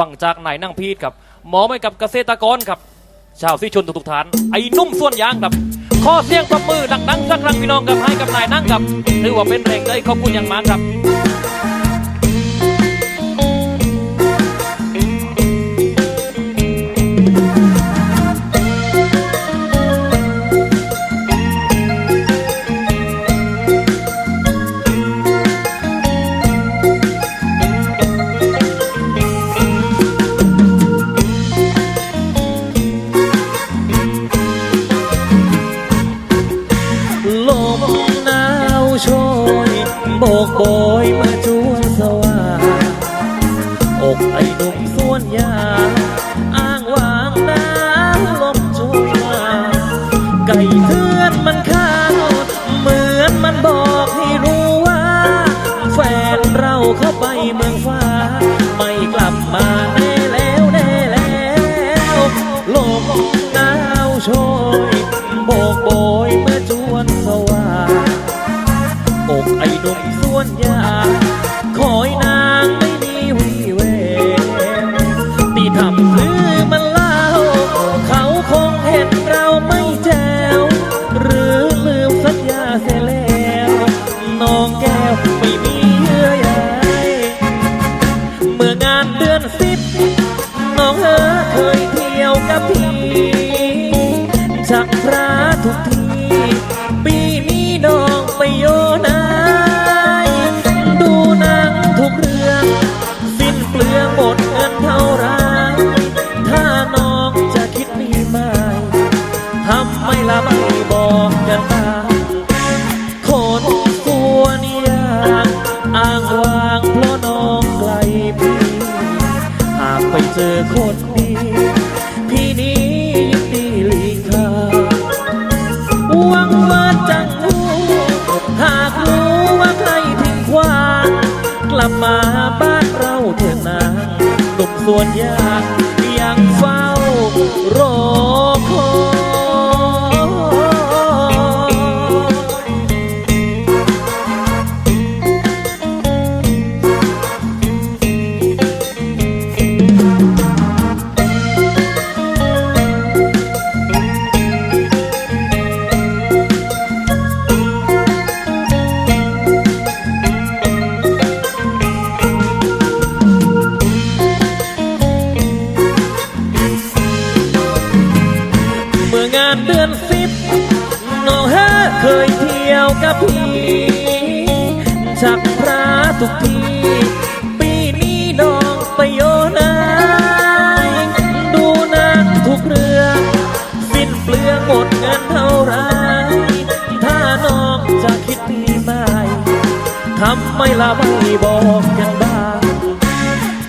ฟังจากนายนั่งพีดครับ หมอไม่กับเกษตรกรครับ ชาวซีชนทุกๆฐาน ไอ้นุ่มส่วนยางครับข้อเสียงประมือดังๆสักครั้งพี่น้องครับให้กับนายนั่งครับถือว่าเป็นแรงใจขอบคุณอย่างมากครับ โชยโบกโบยมาจวนสว่างอกไอ้หนุ่มส่วนยา เดือนสิบน้องเอ๋อเคยเที่ยวกับพี่ชักพระทุกที ปีนี้น้องไปโยนายดูหนังทุกเรื่อง สิ้นเปลืองหมดเงินเท่าไรถ้าน้องจะคิดมีไหมทำไม่ละไม่บอ อคนดีพี่นี้ยินดีหลีกทาหวังว่าจังหูหากรู้ว่าใครทิ้งควางกลับมาบ้านเราเถิดนางหนุ่มส่วนยาก ชักพระทุกทีปีนี้น้องไปโยนายดูนังทุกเรื่องสิ้นเปลืองหมดเงินเท่าไร ถ้าน้องจะคิดดีไหมทำไม่ละไม่บอกกันบ้าง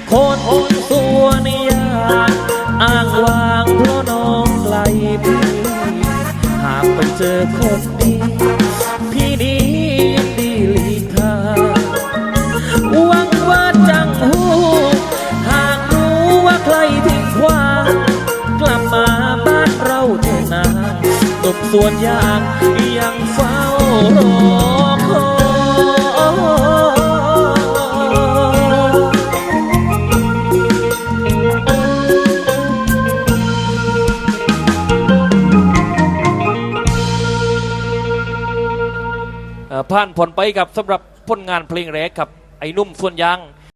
โคนอนตัวนี่ยากอ้างวางเพราะน้องไกลพี่หากไปเจอคนดีพี่นี้ ส่วนยางยังเฝ้ารอคอยผ่านผลไปกับสำหรับผลงานเพลงแรกครับไอ้นุ่มส่วนยาง